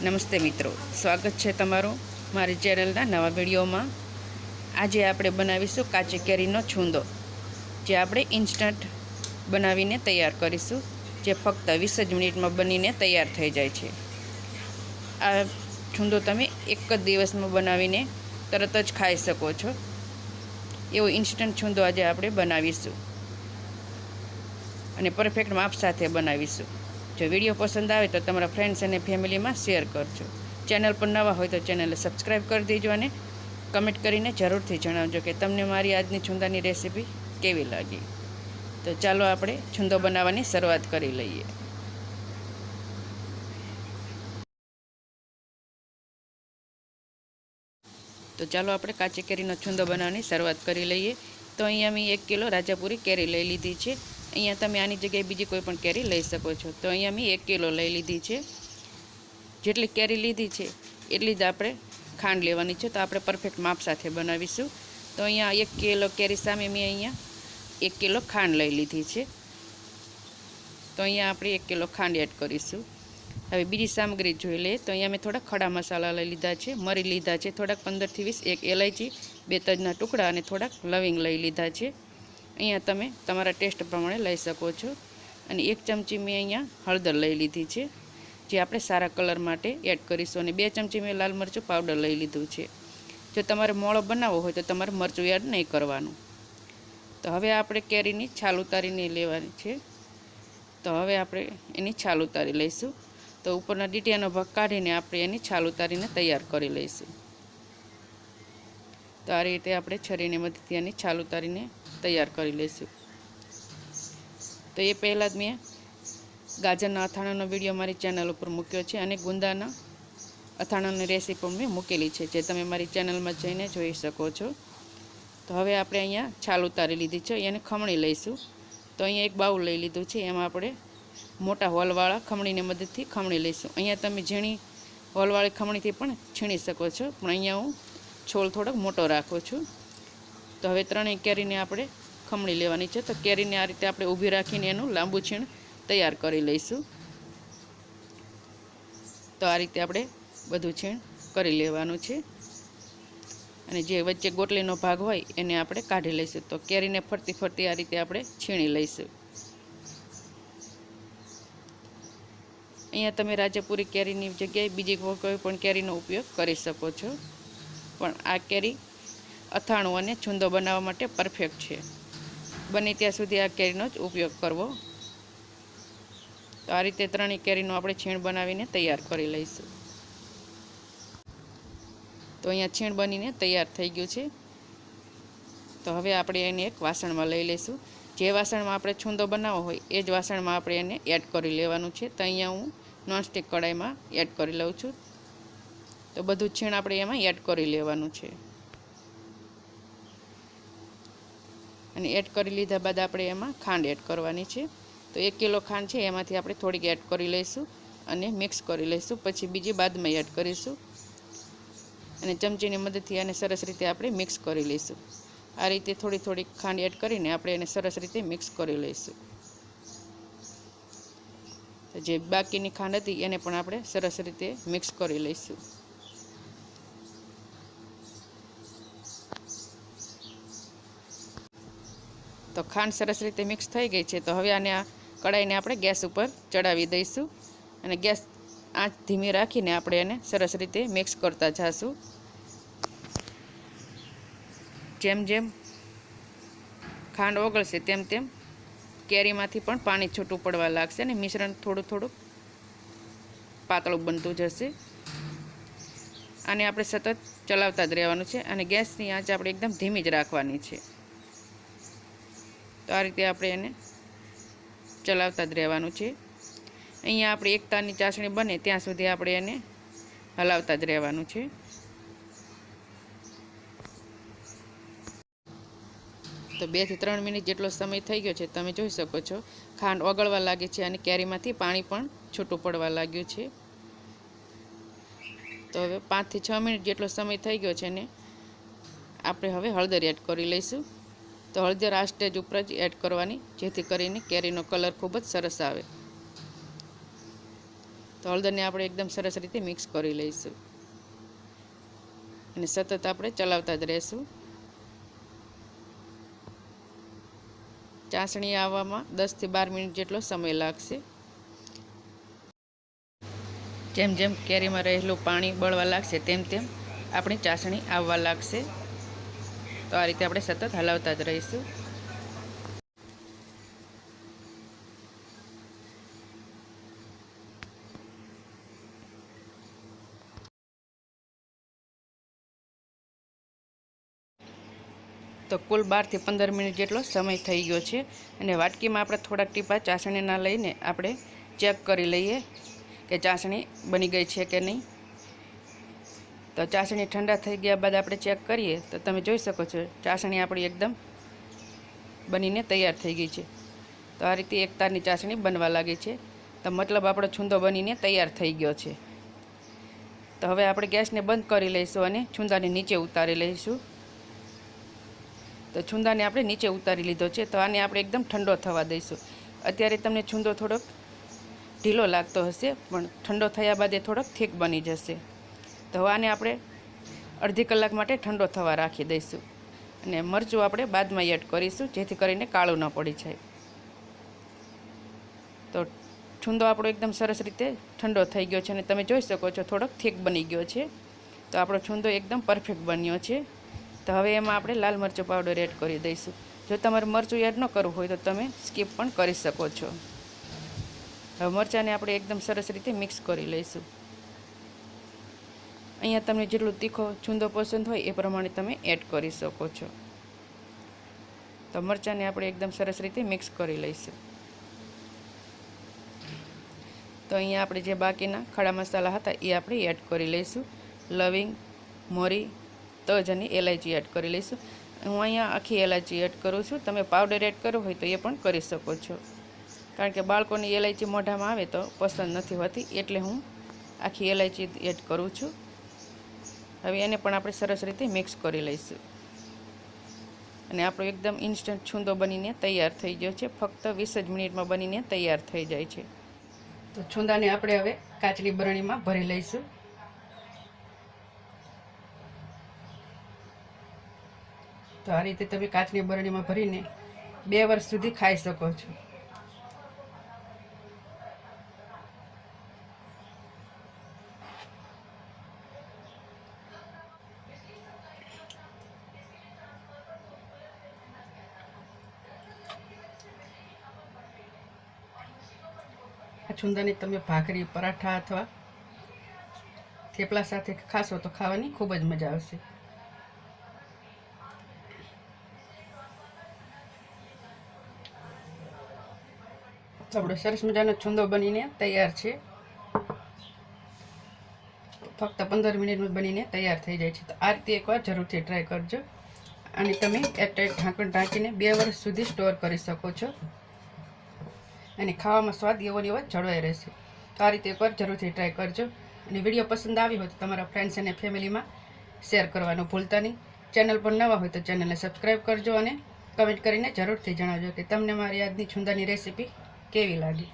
નમસ્તે મિત્રો. સ્વાગત છે તમારું મારી ચેનલના નવા વિડીયોમાં. આજે આપણે બનાવીશું કાચી કેરીનો છૂંદો, જે આપણે ઇન્સ્ટન્ટ બનાવીને તૈયાર કરીશું, જે ફક્ત વીસ જ મિનિટમાં બનીને તૈયાર થઈ જાય છે. આ છૂંદો તમે એક જ દિવસમાં બનાવીને તરત જ ખાઈ શકો છો. એવો ઇન્સ્ટન્ટ છૂંદો આજે આપણે બનાવીશું. અને પરફેક્ટ માપ સાથે બનાવીશું. જો વીડિયો પસંદ આવે તો તમારા ફ્રેન્ડ્સ અને ફેમિલીમાં શેર કરજો. ચેનલ પર નવા હોય તો ચેનલને સબસ્ક્રાઈબ કરી દેજો અને કમેન્ટ કરીને જરૂરથી જણાવજો કે તમને મારી આજની છુંદાની રેસીપી કેવી લાગી. તો ચાલો આપણે છુંદો બનાવવાની શરૂઆત કરી લઈએ. તો ચાલો આપણે કાચી કેરીનો છુંદો બનાવવાની શરૂઆત કરી લઈએ. તો અહીંયા મેં એક કિલો રાજાપુરી કેરી લઈ લીધી છે. અહીંયા તમે આની જગ્યાએ બીજી કોઈ પણ કેરી લઈ શકો છો. તો અહીંયા મેં એક કિલો લઈ લીધી છે. જેટલી કેરી લીધી છે, એટલી જ આપણે ખાંડ લેવાની છે. તો આપણે પરફેક્ટ માપ સાથે બનાવીશું. તો અહીંયા એક કિલો કેરી સામે મેં અહીંયા એક કિલો ખાંડ લઈ લીધી છે. તો અહીંયા આપણે એક કિલો ખાંડ એડ કરીશું. હવે બીજી સામગ્રી જોઈ લઈએ. તો અહીંયા મેં થોડા ખડા મસાલા લઈ લીધા છે, મરી લીધા છે. થોડાક પંદરથી વીસ એક એલાયચી, બે તજના ટુકડા અને થોડાક લવિંગ લઈ લીધા છે. અહીંયા તમે તમારા ટેસ્ટ પ્રમાણે લઈ શકો છો. અને એક ચમચી મેં અહીંયા હળદર લઈ લીધી છે, જે આપણે સારા કલર માટે એડ કરીશું. અને બે ચમચી મેં લાલ મરચું પાવડર લઈ લીધું છે. જો તમારે મોળો બનાવવો હોય તો તમારે મરચું એડ નહીં કરવાનું. તો હવે આપણે કેરીની છાલ ઉતારીને લેવાની છે. તો હવે આપણે એની છાલ ઉતારી લઈશું. તો ઉપરના ડીટીયાનો ભાગ કાઢીને આપણે એની છાલ ઉતારીને તૈયાર કરી લઈશું. તો આ રીતે આપણે છરીને મધ્યથી એની છાલ ઉતારીને તૈયાર કરી લઈશું તો એ પહેલાં જ મેં ગાજરના અથાણાનો વીડિયો મારી ચેનલ ઉપર મૂક્યો છે અને ગુંદાના અથાણાની રેસીપી મેં મૂકેલી છે, જે તમે મારી ચેનલમાં જઈને જોઈ શકો છો. તો હવે આપણે અહીંયા છાલ ઉતારી લીધી છે, એને ખમણી લઈશું. તો અહીંયા એક બાઉલ લઈ લીધું છે, એમાં આપણે મોટા હોલવાળા ખમણીની મદદથી ખમણી લઈશું. અહીંયા તમે ઝીણી હોલવાળી ખમણીથી પણ છીણી શકો છો, પણ અહીંયા હું છોલ થોડોક મોટો રાખું છું. તો હવે ત્રણેય કેરીને આપણે ખમણી લેવાની છે. તો કેરીને આ રીતે આપણે ઊભી રાખીને એનું લાંબુ છીણ તૈયાર કરી લઈશું. તો આ રીતે આપણે બધું છીણ કરી લેવાનું છે. અને જે વચ્ચે ગોટલીનો ભાગ હોય એને આપણે કાઢી લઈશું. તો કેરીને ફરતી ફરતી આ રીતે આપણે છીણી લઈશું. અહીંયા તમે રાજાપુરી કેરીની જગ્યાએ બીજી કોઈ પણ કેરીનો ઉપયોગ કરી શકો છો. પણ આ કેરી અથાણું અને છૂંદો બનાવવા માટે પરફેક્ટ છે. બને ત્યાં સુધી આ કેરીનો જ ઉપયોગ કરવો. તો આ રીતે ત્રણેય કેરીનું આપણે છીણ બનાવીને તૈયાર કરી લઈશું. તો અહીંયા છીણ બનીને તૈયાર થઈ ગયું છે. તો હવે આપણે એને એક વાસણમાં લઈ લઈશું. જે વાસણમાં આપણે છૂંદો બનાવવો હોય એ જ વાસણમાં આપણે એને એડ કરી લેવાનું છે. તો અહીંયા હું નોનસ્ટિક કડાઈમાં એડ કરી લઉં છું. તો બધું છીણ આપણે એમાં એડ કરી લેવાનું છે. અને એડ કરી લીધા બાદ આપણે એમાં ખાંડ એડ કરવાની છે. તો એક કિલો ખાંડ છે, એમાંથી આપણે થોડીક એડ કરી લઈશું અને મિક્સ કરી લઈશું. પછી બીજી બાદમાં એડ કરીશું. અને ચમચીની મદદથી આને સરસ રીતે આપણે મિક્સ કરી લઈશું. આ રીતે થોડી થોડી ખાંડ એડ કરીને આપણે એને સરસ રીતે મિક્સ કરી લઈશું. જે બાકીની ખાંડ હતી, એને પણ આપણે સરસ રીતે મિક્સ કરી લઈશું. તો ખાંડ સરસ રીતે મિક્સ થઈ ગઈ છે. તો હવે આને આ કડાઈને આપણે ગેસ ઉપર ચડાવી દઈશું અને ગેસ આંચ ધીમી રાખીને આપણે એને સરસ રીતે મિક્સ કરતા જઈશું જેમ જેમ ખાંડ ઓગળશે તેમ તેમ કેરીમાંથી પણ પાણી છૂટું પડવા લાગશે અને મિશ્રણ થોડું થોડું પાતળું બનતું જશે. આને આપણે સતત ચલાવતા જ રહેવાનું છે અને ગેસની આંચ આપણે એકદમ ધીમી જ રાખવાની છે. તો આ રીતે આપણે એને ચલાવતા જ રહેવાનું છે. અહીંયા આપણે એકતાની ચાસણી બને ત્યાં સુધી આપણે એને હલાવતા જ રહેવાનું છે. તો બેથી ત્રણ મિનિટ જેટલો સમય થઈ ગયો છે, તમે જોઈ શકો છો. ખાંડ ઓગળવા લાગે છે અને કેરીમાંથી પાણી પણ છૂટું પડવા લાગ્યું છે. તો હવે પાંચથી છ મિનિટ જેટલો સમય થઈ ગયો છે ને, આપણે હવે હળદર એડ કરી લઈશું. તો હળદર આ સ્ટેજ ઉપર જ એડ કરવાની, જેથી કરીને કેરીનો કલર ખૂબ જ સરસ આવે. તો હળદરને આપણે એકદમ સરસ રીતે મિક્સ કરી લઈશું. અને સતત આપણે ચલાવતા જ રહેશું. ચાસણી આવવામાં દસથી બાર મિનિટ જેટલો સમય લાગશે. જેમ જેમ કેરીમાં રહેલું પાણી બળવા લાગશે, તેમ તેમ આપણી ચાસણી આવવા લાગશે. તો આ રીતે આપણે સતત હલાવતા જ રહીશું. તો કુલ બારથી પંદર મિનિટ જેટલો સમય થઈ ગયો છે અને વાટકીમાં આપણે થોડાક ટીપા ચાસણીના લઈને આપણે ચેક કરી લઈએ કે ચાસણી બની ગઈ છે કે નહીં. તો ચાસણી ઠંડા થઈ ગયા બાદ આપણે ચેક કરીએ. તો તમે જોઈ શકો છો, ચાસણી આપણી એકદમ બનીને તૈયાર થઈ ગઈ છે. તો આ રીતે એક તારની ચાસણી બનવા લાગી છે. તો મતલબ આપણો છૂંદો બનીને તૈયાર થઈ ગયો છે. તો હવે આપણે ગેસને બંધ કરી લઈશું અને છૂંદાને નીચે ઉતારી લઈશું. તો છુંદાને આપણે નીચે ઉતારી લીધો છે. તો આને આપણે એકદમ ઠંડો થવા દઈશું. અત્યારે તમને છુંદો થોડોક ઢીલો લાગતો હશે, પણ ઠંડો થયા બાદ એ થોડોક થીક બની જશે. આને આપણે અડધી કલાક માટે ઠંડો થવા રાખી દઈશું અને મરચું આપણે બાદમાં એડ કરીશું, જેથી કરીને કાળું ન પડી જાય. તો છુંદો આપણો એકદમ સરસ રીતે ઠંડો થઈ ગયો છે અને તમે જોઈ શકો છો થોડોક થીક બની ગયો છે. તો આપણો છુંદો એકદમ પરફેક્ટ બન્યો છે. તો હવે એમાં આપણે લાલ મરચું પાવડર એડ કરી દઈશું. જો તમારે મરચું એડ ન કરવું હોય તો તમે સ્કીપ પણ કરી શકો છો. હવે મરચાંને આપણે એકદમ સરસ રીતે મિક્સ કરી લઈશું. અહીંયા તમને જેટલું તીખો છૂંદો પસંદ હોય એ પ્રમાણે તમે એડ કરી શકો છો. તો મરચાંને આપણે એકદમ સરસ રીતે મિક્સ કરી લઈશું. તો અહીંયા આપણે જે બાકીના ખડા મસાલા હતા એ આપણે એડ કરી લઈશું. લવિંગ, મોરી, તજ અને એલાયચી એડ કરી લઈશું. હું અહીંયા આખી એલાયચી એડ કરું છું. તમે પાવડર એડ કરવો હોય તો એ પણ કરી શકો છો. કારણ કે બાળકોની એલાયચી મોઢામાં આવે તો પસંદ નથી હોતી, એટલે હું આખી એલાયચી એડ કરું છું. હવે એને પણ આપણે સરસ રીતે મિક્સ કરી લઈશું. અને આપણો એકદમ ઇન્સ્ટન્ટ છૂંદો બનીને તૈયાર થઈ ગયો છે. ફક્ત વીસ જ મિનિટમાં બનીને તૈયાર થઈ જાય છે. તો છૂંદાને આપણે હવે કાચલી બરણીમાં ભરી લઈશું. તો આ રીતે તમે કાચની બરણીમાં ભરીને બે વર્ષ સુધી ખાઈ શકો છો. આ છુંદાની તમે ભાખરી, પરાઠા અથવા થેપલા સાથે ખાશો તો ખાવાની ખૂબ જ મજા આવશે. આપણો સરસ મજાનો છુંદો બનીને તૈયાર છે. ફક્ત પંદર મિનિટમાં બનીને તૈયાર થઈ જાય છે. તો આ રીતે એકવાર જરૂરથી ટ્રાય કરજો. અને તમે એરટાઈટ ઢાંકણ ઢાંકીને બે વર્ષ સુધી સ્ટોર કરી શકો છો. અને ખાવામાં સ્વાદ એવો ને એવો જળવાઈ રહેશે. તો આ રીતે એકવાર જરૂરથી ટ્રાય કરજો. અને વીડિયો પસંદ આવી હોય તો તમારા ફ્રેન્ડ્સ અને ફેમિલીમાં શેર કરવાનું ભૂલતા નહીં. ચેનલ પર નવા હોય તો ચેનલને સબસ્ક્રાઈબ કરજો અને કમેન્ટ કરીને જરૂરથી જણાવજો કે તમને મારી આજની છુંદાની રેસીપી કેવી લાગી?